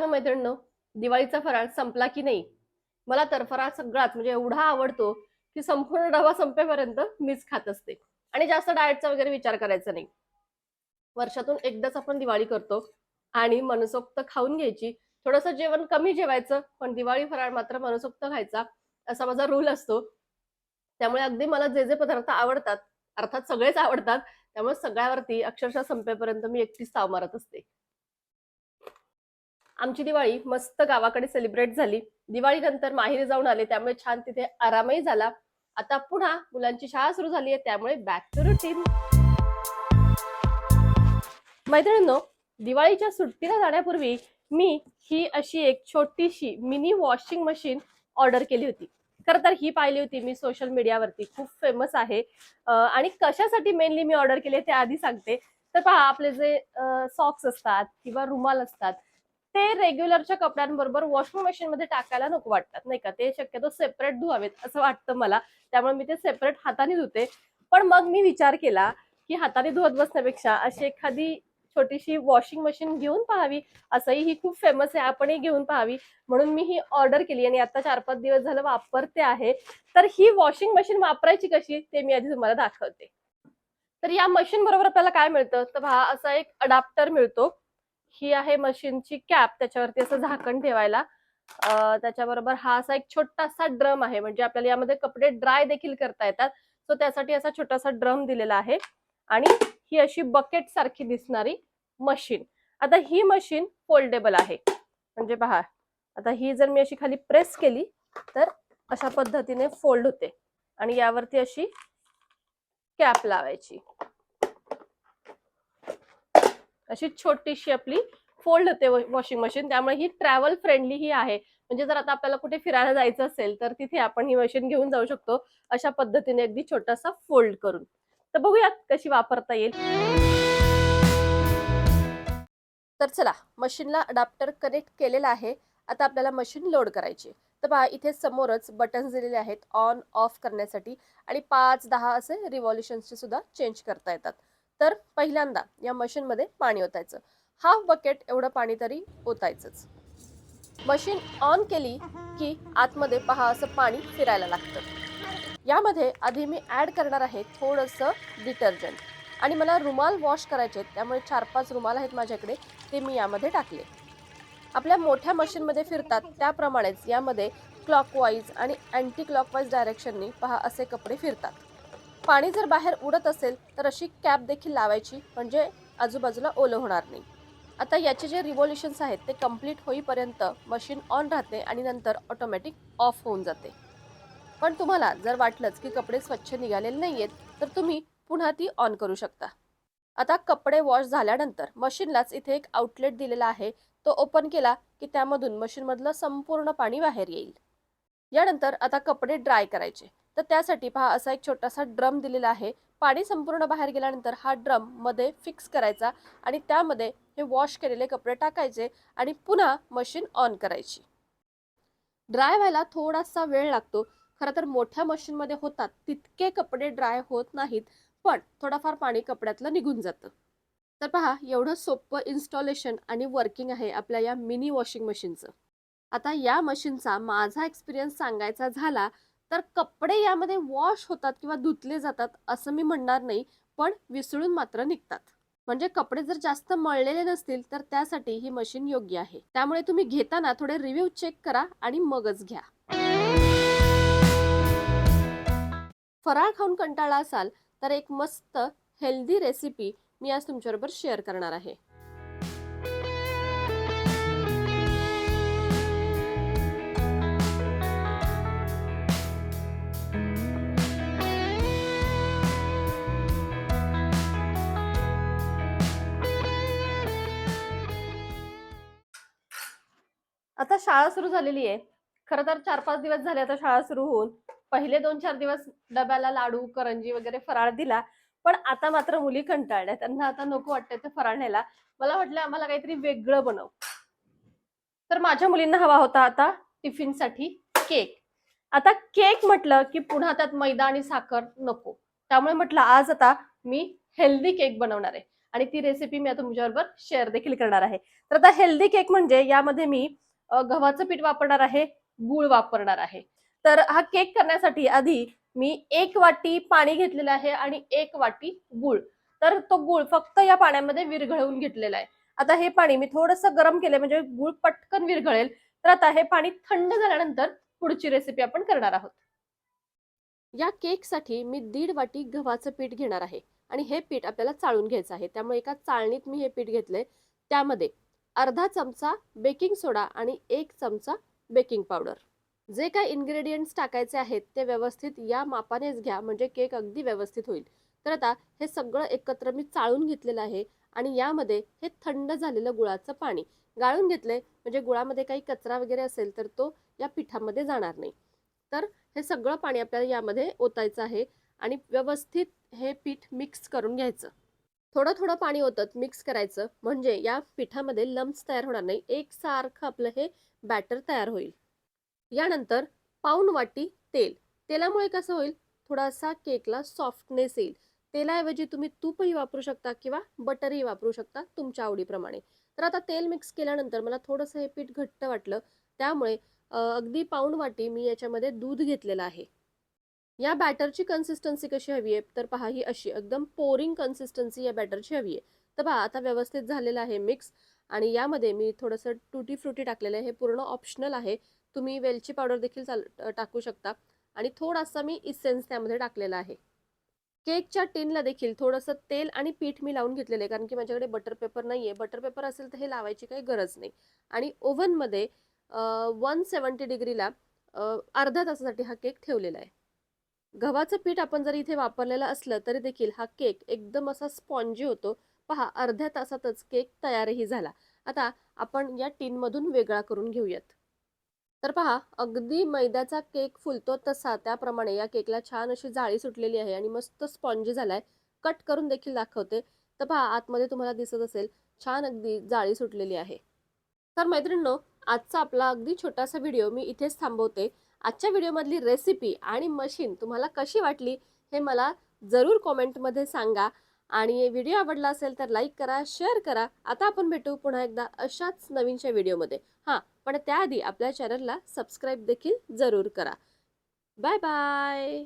मैत्रिणींनो? दिवाळीचा फराळ संपला की नाही? मला तर फराळ सगळाच म्हणजे एवढा आवडतो की संपूर्ण डबा संपेपर्यंत मीच खात असते. आणि जास्त डाएटचा वगैरे विचार करायचा नाही. वर्षातून एकदाच आपण दिवाळी करतो आणि मनसोक्त खाऊन घ्यायची. थोडंसं जेवण कमी जेवायचं पण दिवाळी फराळ मात्र मनसोक्त खायचा असा माझा रूल असतो. त्यामुळे अगदी मला जे जे पदार्थ आवडतात अर्थात सगळेच आवडतात त्यामुळे सगळ्यावरती अक्षरशः संपेपर्यंत मी एकटीच ताव मारत असते. आमची दिवाळी मस्त गावाकडे सेलिब्रेट झाली. दिवाळीनंतर माहेरी जाऊन आले त्यामुळे छान तिथे आरामही झाला. आता पुन्हा मुलांची शाळा सुरू झाली आहे त्यामुळे बॅक टू रुटीन मैत्रिणींनो दिवाळीच्या सुट्टीला जाण्यापूर्वी मी ही अशी एक छोटीशी मिनी वॉशिंग मशीन ऑर्डर केली होती. खरं तर ही पाहिली होती मी सोशल मीडियावरती खूप फेमस आहे. आणि कशासाठी मेनली मी ऑर्डर केली ते आधी सांगते. तर पहा आपले जे सॉक्स असतात किंवा रुमाल असतात ते रेग्युलरच्या कपड्यांबरोबर वॉशिंग मशीन मध्ये टाकायला नको वाटतात नाही का? ते शक्यतो सेपरेट धुवावेत असं वाटतं मला. त्यामुळे मी ते सेपरेट हाताने धुते. पण मग मी विचार केला की हाताने धुवत बसण्यापेक्षा अशी एखादी छोटीशी वॉशिंग मशीन घेऊन पाहावी. असंही ही खूप फेमस आहे आपणही घेऊन पाहावी. म्हणून मी ही ऑर्डर केली आणि आता चार पाच दिवस झालं वापरते आहे. तर ही वॉशिंग मशीन वापरायची कशी ते मी आधी तुम्हाला दाखवते. तर या मशीन बरोबर आपल्याला काय मिळतं? तर हा असा एक अडाप्टर मिळतो. ही आहे मशीनची कॅप त्याच्यावरती असं झाकण ठेवायला. त्याच्याबरोबर हा असा एक छोटासा ड्रम आहे म्हणजे आपल्याला यामध्ये कपडे ड्राय देखील करता येतात. सो त्यासाठी असा छोटासा ड्रम दिलेला आहे. आणि ही अशी बकेट सारखी दिसणारी मशीन. आता ही मशीन फोल्डेबल आहे. म्हणजे पहा आता ही जर मी अशी खाली प्रेस केली तर अशा पद्धतीने फोल्ड होते. आणि यावरती अशी कॅप लावायची. अशी छोटीशी आपली फोल्ड होते वॉशिंग मशीन त्यामुळे ही ट्रॅव्हल फ्रेंडली ही आहे. म्हणजे जर आता आपल्याला कुठे फिरायला जायचं असेल तर तिथे आपण ही मशीन घेऊन जाऊ शकतो. अशा पद्धतीने अगदी छोटासा फोल्ड करून. तर बघूयात कशी वापरता येईल. तर चला मशीनला अडाप्टर कनेक्ट केलेला आहे. आता आपल्याला मशीन लोड करायची आहे. तर पहा इथे समोरच बटन्स दिलेले आहेत. ऑन ऑफ करण्यासाठी. आणि पाच दहा असे रिव्हॉल्युशन्सचे सुद्धा चेंज करता येतात. तर पहिल्यांदा या मशीनमध्ये पाणी ओतायचं. हाफ बकेट एवढं पाणी तरी ओतायचंच. मशीन ऑन केली की आतमध्ये पहा असं पाणी फिरायला लागतं. यामध्ये आधी मी ॲड करणार आहे थोडंसं डिटर्जंट आणि मला रुमाल वॉश करायचे आहेत त्यामुळे चार पाच रुमाल आहेत माझ्याकडे ते मी यामध्ये टाकले. आपल्या मोठ्या मशीनमध्ये फिरतात त्याप्रमाणेच यामध्ये क्लॉकवाईज आणि अँटी क्लॉकवाईज डायरेक्शननी पहा असे कपडे फिरतात. पाणी जर बाहेर उडत असेल तर अशी कॅप देखील लावायची म्हणजे आजूबाजूला ओलं होणार नाही. आता याचे जे रिव्होल्युशन्स आहेत ते कंप्लीट होईपर्यंत मशीन ऑन राहते आणि नंतर ऑटोमॅटिक ऑफ होऊन जाते. पण तुम्हाला जर वाटलंच की कपडे स्वच्छ निघालेले नाही आहेत तर तुम्ही पुन्हा ती ऑन करू शकता. आता कपडे वॉश झाल्यानंतर मशीनलाच इथे एक आउटलेट दिलेला आहे तो ओपन केला की त्यामधून मशीनमधलं संपूर्ण पाणी बाहेर येईल. यानंतर आता कपडे ड्राय करायचे. तर त्यासाठी पहा असा एक छोटासा ड्रम दिलेला आहे. पाणी संपूर्ण बाहेर गेल्यानंतर हा ड्रममध्ये फिक्स करायचा आणि त्यामध्ये हे वॉश केलेले कपडे टाकायचे आणि पुन्हा मशीन ऑन करायची. ड्राय व्हायला थोडासा वेळ लागतो. खरं तर मोठ्या मशीनमध्ये होतात तितके कपडे ड्राय होत नाहीत पण थोडाफार पाणी कपड्यातलं निघून जातं. तर पहा एवढं सोपं इन्स्टॉलेशन आणि वर्किंग आहे आपल्या या मिनी वॉशिंग मशीनचं आता या मशीनचा माझा एक्सपिरियन्स सांगायचा झाला तर कपडे यामध्ये वॉश होतात किंवा धुतले जातात असं मी म्हणणार नाही पण विसळून मात्र निघतात. म्हणजे कपडे जर जास्त मळलेले नसतील तर त्यासाठी ही मशीन योग्य आहे. त्यामुळे तुम्ही घेताना थोडे रिव्ह्यू चेक करा आणि मगच घ्या. फराळ खाऊन कंटाळा असाल तर एक मस्त हेल्दी रेसिपी मी आज तुमच्याबरोबर शेअर करणार आहे. आता शाळा सुरू झालेली आहे. खरं तर चार पाच दिवस झाले आता शाळा सुरू होऊन. पहिले दोन चार दिवस डब्याला लाडू करंजी वगैरे फराळ दिला. पण आता मात्र मुली कंटाळल्या. त्यांना आता नको वाटतंय ते फराळ न्यायला. मला वाटलं आम्हाला काहीतरी वेगळं बनव. तर माझ्या मुलींना हवा होता आता टिफिनसाठी केक. आता केक म्हटलं की पुन्हा त्यात मैदा आणि साखर नको. त्यामुळे म्हटलं आज आता मी हेल्दी केक बनवणार आहे. आणि ती रेसिपी मी आता तुमच्याबरोबर शेअर देखील करणार आहे. तर आता हेल्दी केक म्हणजे यामध्ये मी गव्हाचं पीठ वापरणार आहे गूळ वापरणार आहे. तर हा केक करण्यासाठी आधी मी एक वाटी पाणी घेतलेलं आहे आणि एक वाटी गूळ. तर तो गूळ फक्त या पाण्यामध्ये विरघळवून घेतलेला आहे. आता हे पाणी मी थोडंसं गरम केलं म्हणजे गूळ पटकन विरघळेल. तर आता हे पाणी थंड झाल्यानंतर पुढची रेसिपी आपण करणार आहोत. या केकसाठी मी दीड वाटी गव्हाचं पीठ घेणार आहे. आणि हे पीठ आपल्याला चाळून घ्यायचं आहे. त्यामुळे एका चाळणीत मी हे पीठ घेतलंय. त्यामध्ये अर्धा चमचा बेकिंग सोडा आणि एक चमचा बेकिंग पावडर. जे काही इन्ग्रेडियंट्स टाकायचे आहेत ते व्यवस्थित या मापानेच घ्या म्हणजे केक अगदी व्यवस्थित होईल. तर आता हे सगळं एकत्र मी चाळून घेतलेलं आहे आणि यामध्ये हे थंड झालेलं गुळाचं पाणी. गाळून घेतलंय म्हणजे गुळामध्ये काही कचरा वगैरे असेल तर तो या पिठामध्ये जाणार नाही. तर हे सगळं पाणी आपल्याला यामध्ये ओतायचं आहे आणि व्यवस्थित हे पीठ मिक्स करून घ्यायचं. थोडं थोडं पाणी ओतत मिक्स करायचं. म्हणजे या पिठामध्ये लम्स तयार होणार नाही. एकसारखं आपलं हे बॅटर तयार होईल. यानंतर पाऊन वाटी तेल. तेलामुळे कसं होईल? थोडासा केकला सॉफ्टनेस येईल. तेलाऐवजी तुम्ही तूपही वापरू शकता किंवा बटरही वापरू शकता तुमच्या आवडीप्रमाणे. तर आता तेल मिक्स केल्यानंतर मला थोडंसं हे पीठ घट्ट वाटलं. त्यामुळे अगदी पाऊण वाटी मी याच्यामध्ये दूध घेतलेलं आहे. या बॅटरची कन्सिस्टन्सी कशी हवी आहे? तर पहा ही अशी एकदम पोरिंग कन्सिस्टन्सी या बॅटरची हवी आहे. तर पहा आता व्यवस्थित झालेलं आहे मिक्स आणि यामध्ये मी थोडंसं टुटी फ्रुटी टाकलेलं आहे. हे पूर्ण ऑप्शनल आहे. तुम्ही वेलची पावडर देखील चाल टाकू शकता. आणि थोडासा मी इसेन्स त्यामध्ये टाकलेला आहे. केकच्या टिनला देखील थोडंसं तेल आणि पीठ मी लावून घेतलेलं आहे. कारण की माझ्याकडे बटर पेपर नाही आहे बटर पेपर असेल तर हे लावायची काही गरज नाही. आणि ओव्हनमध्ये वन सेवन्टी डिग्रीला अर्ध्या तासासाठी हा केक ठेवलेला आहे. गव्हाचं पीठ आपण जर इथे वापरलेलं असलं तरी देखील हा केक एकदम असा स्पॉन्जी होतो. पहा अर्ध्या तासातच केक तयारही झाला. आता आपण या टीनमधून वेगळा करून घेऊयात. तर पहा अगदी मैद्याचा केक फुलतो तसा त्याप्रमाणे या केकला छान अशी जाळी सुटलेली आहे आणि मस्त स्पॉन्जी झाला आहे कट करून देखील दाखवते. तर पहा आतमध्ये तुम्हाला दिसत असेल छान अगदी जाळी सुटलेली आहे. तर मैत्रिणींनो आजचा आपला अगदी छोटासा व्हिडिओ मी इथेच थांबवते. आजच्या व्हिडिओमधली रेसिपी आणि मशीन तुम्हाला कशी वाटली हे मला जरूर कॉमेंटमध्ये सांगा. आणि व्हिडिओ आवडला असेल तर लाईक करा शेअर करा. आता आपण भेटू पुन्हा एकदा अशाच नवीनच्या व्हिडिओमध्ये. हां पण त्याआधी आपल्या चॅनलला सबस्क्राईब देखील जरूर करा. Bye bye